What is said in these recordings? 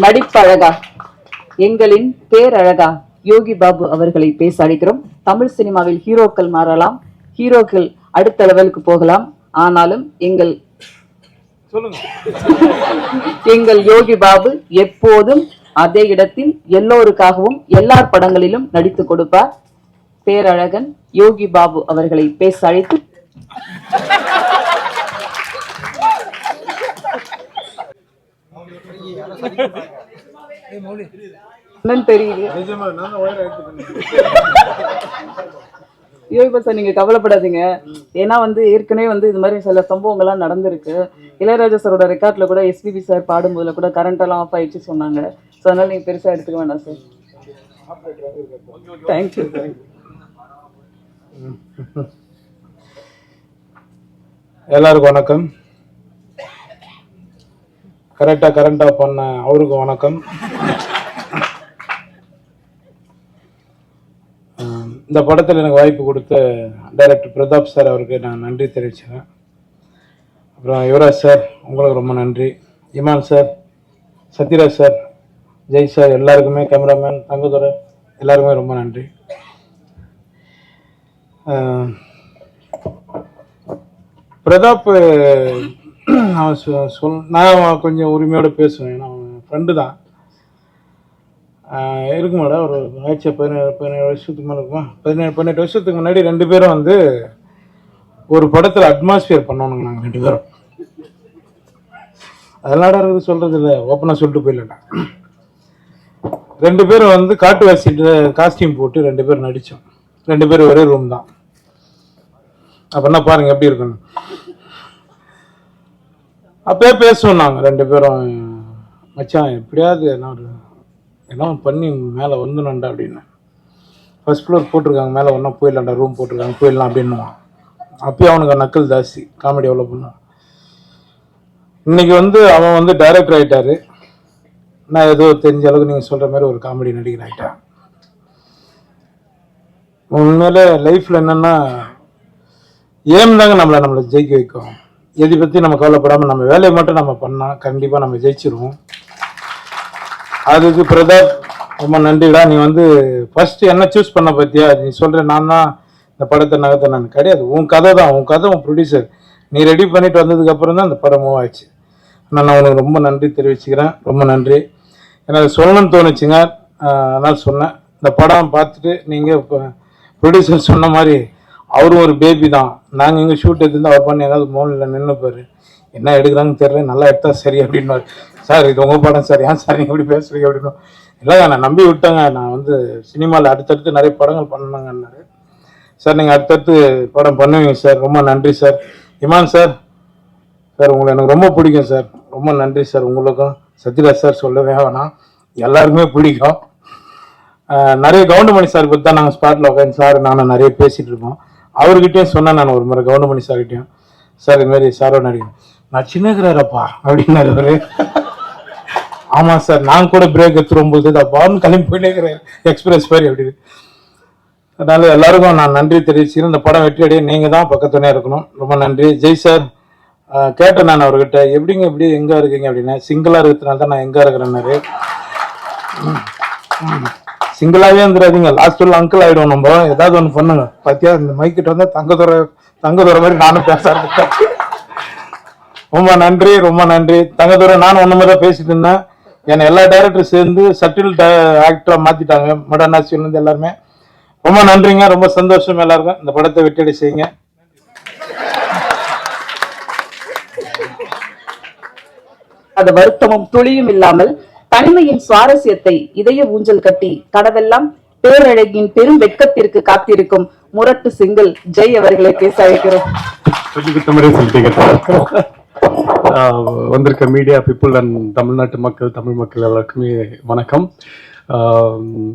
நடிப்பழகா எங்களின் பேரழகா? யோகி பாபு அவர்களை பேச அழைக்கிறோம். தமிழ் சினிமாவில் ஹீரோக்கள் மாறலாம். ஹீரோக்கள் அடுத்த லெவலுக்கு போகலாம். ஆனாலும் எங்கள் சொல்லுங்க. எங்கள் யோகி பாபு எப்போதும் அதே இடத்தில் எல்லோருக்காகவும் எல்லார் படங்களிலும் நடித்து கொடுப்பார். பேரழகன் யோகி பாபு அவர்களை பேச அழைத்து என்னன்னு தெரியுது யோகி சார் நீங்க கவலைப்படாதீங்க. ஏன்னா வந்து ஏற்கனவே வந்து இது மாதிரி சில சம்பவங்கள்லாம் நடந்திருக்கு. இளையராஜா சாரோட ரெக்கார்ட்ல கூட எஸ்பிபி சார் பாடும்போதுல கூட கரண்ட் எல்லாம் ஆஃப் ஆயிடுச்சு சொன்னாங்க. ஸோ அதனால நீங்க பெருசா எடுத்துக்க வேண்டாம் சார். தேங்க்யூ எல்லாருக்கும் வணக்கம். கரெக்டாக கரண்டா பண்ண அவருக்கும் வணக்கம். இந்த படத்தில் எனக்கு வாய்ப்பு கொடுத்த டைரக்டர் பிரதாப் சார் அவருக்கு நான் நன்றி தெரிவிச்சுக்கிறேன். அப்புறம் யுவராஜ் சார் உங்களுக்கு ரொம்ப நன்றி. Imman sir Sathyaraj sir Jai sir எல்லாருக்குமே கேமராமேன் தங்கதுரை எல்லாருக்குமே ரொம்ப நன்றி. பிரதாப் அவன் சொ- சொல் நான் கொஞ்சம் உரிமையோடு பேசுவேன். ஏன்னா அவன் ஃப்ரெண்டு தான். இருக்கு மேடம் ஒரு ஆயிடுச்சு பதினேழு பதினேழு வருஷத்துக்கு மேலே இருக்குமா? பதினேழு பதினெட்டு வருஷத்துக்கு முன்னாடி ரெண்டு பேரும் வந்து ஒரு படத்தில் அட்மாஸ்பியர் பண்ணணுங்க நாங்கள் ரெண்டு பேரும். அதெல்லாம் இருக்குது சொல்கிறது இல்லை. ஓப்பனாக சொல்லிட்டு போயிடலடா ரெண்டு பேரும் வந்து காட்டு வாசிட்டு காஸ்டியூம் போட்டு ரெண்டு பேரும் நடித்தோம் ரெண்டு பேரும் ஒரே ரூம் தான். அப்படின்னா பாருங்கள் எப்படி இருக்குன்னு. அப்பயே பேசுவோம் நாங்கள் ரெண்டு பேரும். மச்சான் எப்படியாவது என்ன ஒரு என்ன பண்ணி மேலே வந்துடணும்டா அப்படின்னு. ஃபஸ்ட் ஃப்ளோர் போட்டிருக்காங்க மேலே ஒன்றா போயிடலாம்டா ரூம் போட்டிருக்காங்க போயிடலாம் அப்படின்னுவான். அப்பயே அவனுக்கு நக்கல் ஜாஸ்தி காமெடி எவ்வளோ பண்ணுவான் இன்னைக்கு வந்து அவன் வந்து டைரக்டர் ஆகிட்டாரு நான் ஏதோ தெரிஞ்ச அளவுக்கு நீங்கள் சொல்கிற மாதிரி ஒரு காமெடி நடிகர் ஆகிட்டான் உண்மையில் லைஃப்பில் என்னென்னா ஏம் தாங்க நம்மளை நம்மளை ஜெயிக்க வைக்கும். எதை பற்றி நம்ம கவலைப்படாமல் நம்ம வேலையை மட்டும் நம்ம பண்ணால் கண்டிப்பாக நம்ம ஜெயிச்சிருவோம். அதுக்கு பிரதாப் ரொம்ப நன்றிடா. நீ வந்து ஃபர்ஸ்ட் என்ன சூஸ் பண்ண பத்தியா நீ சொல்ற நான் தான் இந்த படத்தை நகத்தை நான் கிடையாது. உன் கதை தான். உன் கதை உன் ப்ரொடியூசர் நீ ரெடி பண்ணிட்டு வந்ததுக்கு அப்புறம் தான் அந்த படம் மூவ் ஆச்சு. நான் நான் உனக்கு ரொம்ப நன்றி தெரிவிச்சுக்கிறேன். ரொம்ப நன்றி. எனக்கு சொல்லணும்னு தோணுச்சுங்க. அதனால் சொன்னேன். இந்த படம் பார்த்துட்டு நீங்கள் இப்போ ப்ரொடியூசர் சொன்ன மாதிரி அவரும் ஒரு பேபி தான். நாங்கள் இங்கே ஷூட் எடுத்து அவர் பண்ணி ஏதாவது மோனில் நின்றுப்பார் என்ன எடுக்கிறாங்கன்னு தெரியல. நல்லா எடுத்தா சரி அப்படின்னாரு சார் இது உங்கள் படம் சார். ஏன் சார் நீங்கள் இப்படி பேசுறீங்க? அப்படின்னு இல்லை நான் நம்பி விட்டேங்க. நான் வந்து சினிமாவில் அடுத்தடுத்து நிறைய படங்கள் பண்ணணுங்கன்னாரு சார் நீங்கள் அடுத்தடுத்து படம் பண்ணுவீங்க சார். ரொம்ப நன்றி சார். இமான் சார் சார் உங்களை எனக்கு ரொம்ப பிடிக்கும் சார். ரொம்ப நன்றி சார் உங்களுக்கும். சத்யராஜ் சார் சொல்லவே வேணாம். எல்லாருக்குமே பிடிக்கும். நிறைய கவுண்டமணி சார் பற்றி தான் நாங்கள் ஸ்பாட்டில் உட்காந்து சார் நானும் நிறைய பேசிகிட்டு இருக்கோம். அவர்கிட்டயும் சொன்னேன் நான் ஒரு முறை கவுண்டமணி சார்கிட்டயும் சார் இது மாதிரி சாரோ நடிகர். நான் சின்னகிறாரப்பா அப்படின்னாரு. அவரு ஆமாம் சார் நான் கூட பிரேக் எடுத்துரும்போது அப்பான்னு கிளம்பி போயிட்டே இருக்கிறேன் எக்ஸ்பிரஸ் மாதிரி அப்படின்னு அதனால எல்லாருக்கும் நான் நன்றி தெரிவிச்சுக்கிறேன் இந்த படம் வெற்றி அடைய நீங்க தான் பக்கத்துணையா இருக்கணும். ரொம்ப நன்றி. ஜெய் சார் கேட்டேன் நான் அவர்கிட்ட. எப்படிங்க இப்படி எங்க இருக்கீங்க? அப்படின்னு. சிங்கிளா இருக்கிறதுனால தான் நான் எங்க இருக்கிறேன்னாரு. சிங்கிளாவே வந்துடாதீங்க லாஸ்ட் உள்ள அங்கிள் ஆயிடும் நம்ம. ஏதாவது ஒன்று பண்ணுங்க. பாத்தியா இந்த மைக்கிட்ட வந்தா தங்கதுரை தங்கதுரை மாதிரி நானும் பேச ஆரம்பிச்சேன் ரொம்ப நன்றி ரொம்ப நன்றி. தங்கதுரை நானும் ஒன்று மாதிரி பேசிட்டு இருந்தேன். என்னை எல்லா டைரக்டரும் சேர்ந்து சட்டில் ஆக்டரா மாத்திட்டாங்க. மடனாசியில இருந்து எல்லாருமே. ரொம்ப நன்றிங்க. ரொம்ப சந்தோஷம் எல்லாருக்கும். இந்த படத்தை வெற்றியடை செய்யுங்க. அந்த வருத்தமும் துளியும் இல்லாமல் தனிமையின் சுவாரஸ்யத்தை இதய ஊஞ்சல் கட்டி கனவெல்லாம் பேரழகின் பெரும் வெட்கத்திற்கு காத்திருக்கும் முரட்டு சிங்கிள் ஜெய் அவர்களை பேச அழைக்கிறோம். வந்திருக்க மீடியா பீப்புள் அண்ட் தமிழ்நாட்டு மக்கள் தமிழ் மக்கள் எல்லாருக்குமே வணக்கம். ஆஹ்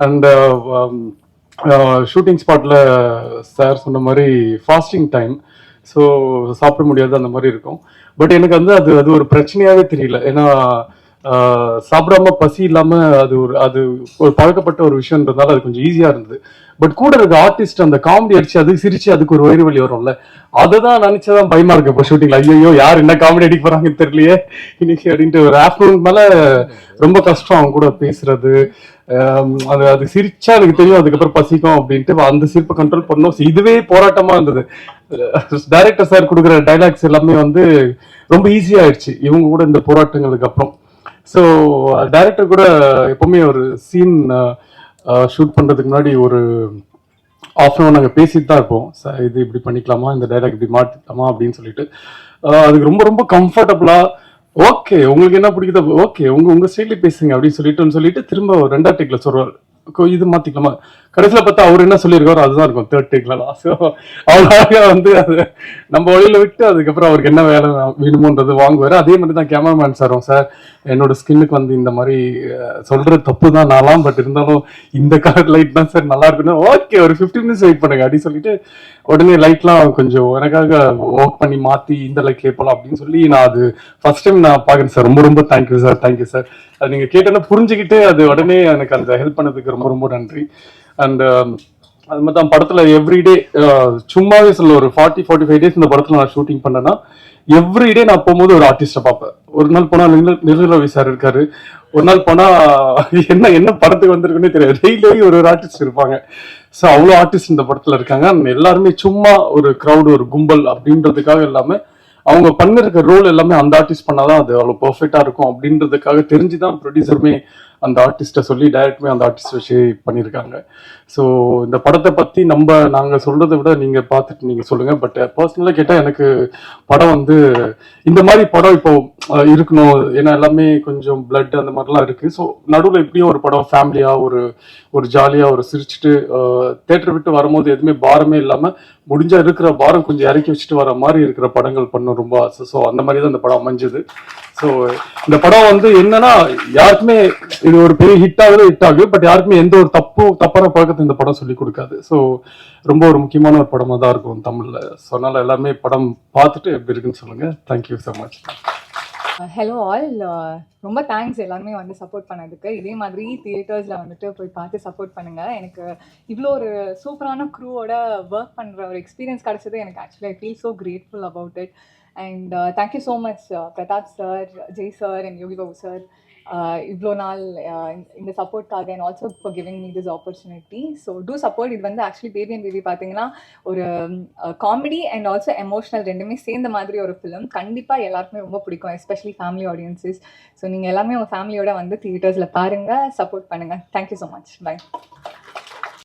அண்ட் ஷூட்டிங் ஸ்பாட்டில் சார் சொன்ன மாதிரி ஃபாஸ்டிங் டைம் ஸோ சாப்பிட முடியாது அந்த மாதிரி இருக்கும். பட் எனக்கு வந்து அது அது ஒரு பிரச்சனையாகவே தெரியல. ஏன்னா சாப்பிடாம பசி இல்லாம அது ஒரு அது ஒரு பழக்கப்பட்ட ஒரு விஷயம்ன்றதால அது கொஞ்சம் ஈஸியா இருந்தது. பட் கூட இருக்க ஆர்டிஸ்ட் அந்த காமெடி அடிச்சு அது சிரிச்சு அதுக்கு ஒரு வயிறு வலி வரும்ல. அதை தான் நினைச்சதான் பயமா இருக்கு இப்போ ஷூட்டிங்ல ஐயோ யார் என்ன காமெடி அடிக்க போறாங்கன்னு தெரியலையே. இன்னைக்கு அப்படின்ட்டு ஒரு ஆஃப்டர்நூன் மேல ரொம்ப கஷ்டம் அவங்க கூட பேசுறது. அது அது சிரிச்சா எனக்கு தெரியும் அதுக்கப்புறம் பசிக்கும் அப்படின்ட்டு அந்த சிரிப்பை கண்ட்ரோல் பண்ணோம். இதுவே போராட்டமா இருந்தது. டைரக்டர் சார் கொடுக்குற டைலாக்ஸ் எல்லாமே வந்து ரொம்ப ஈஸியாயிடுச்சு இவங்க கூட இந்த போராட்டங்களுக்கு அப்புறம். ஸோ டைரக்டர் uh, கூட எப்பவுமே ஒரு சீன் ஷூட் uh, uh, பண்ணுறதுக்கு முன்னாடி ஒரு ஆஃப் அன் நாங்கள் பேசிட்டு தான் இருப்போம். சார் இது இப்படி பண்ணிக்கலாமா? இந்த டைலாக் இப்படி மாற்றிக்கலாமா அப்படின்னு சொல்லிட்டு. அதுக்கு ரொம்ப ரொம்ப கம்ஃபர்டபுளாக ஓகே உங்களுக்கு என்ன பிடிக்குதோ ஓகே உங்கள் உங்கள் ஸ்டைலே பேசுங்க அப்படின்னு சொல்லிட்டுன்னு சொல்லிட்டு திரும்ப ஒரு ரெண்டாவது சொல்வார் இது மாத்திக்கலாமா? கடைசியில பார்த்தா அவர் என்ன சொல்லியிருக்காரோ அதுதான் இருக்கும். தேர்ட் டேக்லாம் ஸோ அவராக வந்து அது நம்ம வழியில விட்டு அதுக்கப்புறம் அவருக்கு என்ன வேலை வேணுமோன்றது வாங்குவாரு. அதே மாதிரி தான் கேமராமேன் சாரும் சார் என்னோட ஸ்கின்னுக்கு வந்து இந்த மாதிரி சொல்ற தப்பு தான் நான்லாம் பட் இருந்தாலும் இந்த கலர் லைட் தான் சார் நல்லா இருக்குன்னு. ஓகே ஒரு ஃபிஃப்டி மினிட்ஸ் வெயிட் பண்ணுங்க அப்படின்னு சொல்லிட்டு உடனே லைட்லாம் கொஞ்சம் எனக்காக ஒர்க் பண்ணி மாத்தி இந்த லைட்லேயே போகலாம் அப்படின்னு சொல்லி நான் அது ஃபர்ஸ்ட் டைம் நான் பாக்குறேன் சார். ரொம்ப ரொம்ப தேங்க்யூ சார் தேங்க்யூ சார் அது நீங்க கேட்டோன்னா புரிஞ்சுக்கிட்டு அது உடனே எனக்கு அந்த ஹெல்ப் பண்ணதுக்கு ரொம்ப ரொம்ப நன்றி. அண்ட் um, அது மாதிரி தான் படத்துல எவ்ரிடே uh, சும்மாவே சொல்ல ஒரு ஃபார்ட்டி ஃபார்ட்டி ஃபைவ் டேஸ் இந்த படத்துல நான் ஷூட்டிங் பண்ணேன்னா எவ்ரிடே நான் போகும்போது ஒரு ஆர்டிஸ்ட பார்ப்பேன். ஒரு நாள் போனா நிர்மல- சார் இருக்காரு. ஒரு நாள் போனா என்ன என்ன படத்துக்கு வந்திருக்குன்னே தெரியாது. டெய்லி ஒரு ஒரு ஆர்டிஸ்ட் இருப்பாங்க. ஸோ அவ்வளோ ஆர்டிஸ்ட் இந்த படத்துல இருக்காங்க. எல்லாருமே சும்மா ஒரு க்ரௌடு ஒரு கும்பல் அப்படின்றதுக்காக இல்லாமல் அவங்க பண்ணிருக்க ரோல் எல்லாமே அந்த ஆர்டிஸ்ட் பண்ணாதான் அது அவ்வளவு பர்ஃபெக்டா இருக்கும் அப்படின்றதுக்காக தெரிஞ்சுதான் ப்ரொடியூசருமே அந்த ஆர்டிஸ்ட்டை சொல்லி டைரக்ட்மே அந்த ஆர்டிஸ்ட் வச்சு பண்ணியிருக்காங்க. ஸோ இந்த படத்தை பற்றி நம்ம நாங்கள் சொல்கிறத விட நீங்கள் பார்த்துட்டு நீங்கள் சொல்லுங்கள் பட் பர்சனலாக uh, கேட்டால் எனக்கு படம் வந்து இந்த மாதிரி படம் இப்போ uh, இருக்கணும். ஏன்னா எல்லாமே கொஞ்சம் பிளட் அந்த மாதிரிலாம் இருக்குது ஸோ நடுவில் எப்படியும் ஒரு படம் ஃபேமிலியாக ஒரு ஒரு ஜாலியாக ஒரு சிரிச்சுட்டு uh, தேட்டர் விட்டு வரும்போது எதுவுமே பாரமே இல்லாமல் முடிஞ்சால் இருக்கிற பாரம் கொஞ்சம் இறக்கி வச்சுட்டு வர மாதிரி இருக்கிற படங்கள் பண்ண ரொம்ப ஆசை. ஸோ அந்த மாதிரி தான் இந்த படம் அமைஞ்சது. ஸோ இந்த படம் வந்து என்னன்னா யாருக்குமே இது ஒரு பெரிய ஹிட் ஆகுது ஹிட் ஆகுது. பட் யாருக்குமே எந்த ஒரு தப்பு தப்பான பழக்கத்தை இந்த படம் சொல்லி கொடுக்காது. ஸோ ரொம்ப ஒரு முக்கியமான ஒரு படமாக தான் இருக்கும் தமிழில். ஸோ அதனால் எல்லாமே படம் பார்த்துட்டு எப்படி இருக்குன்னு சொல்லுங்கள் thank you so much hello all ரொம்ப தேங்க்ஸ் எல்லாருமே வந்து சப்போர்ட் பண்ணதுக்கு. இதே மாதிரி தியேட்டர்ஸில் வந்துட்டு போய் பார்த்து சப்போர்ட் பண்ணுங்கள் எனக்கு இவ்வளோ ஒரு சூப்பரான க்ரூவோட ஒர்க் பண்ணுற ஒரு எக்ஸ்பீரியன்ஸ் கிடச்சது. எனக்கு actually I feel so grateful about it and thank you so much Prathap sir Jai sir and Yogi Babu sir Uh, இவ்வளோ நாள் uh, இந்த சப்போர்ட்காக and also for giving me this opportunity so to support இது வந்து actually baby and baby பார்த்தீங்கன்னா ஒரு comedy and also emotional ரெண்டுமே சேர்ந்த மாதிரி ஒரு ஃபிலிம் கண்டிப்பாக எல்லாருக்குமே ரொம்ப பிடிக்கும் எஸ்பெஷலி ஃபேமிலி ஆடியன்சஸ் ஸோ நீங்கள் எல்லாமே உங்கள் ஃபேமிலியோட வந்து தியேட்டர்ஸில் பாருங்கள் சப்போர்ட் பண்ணுங்கள் தேங்க்யூ ஸோ மச் பை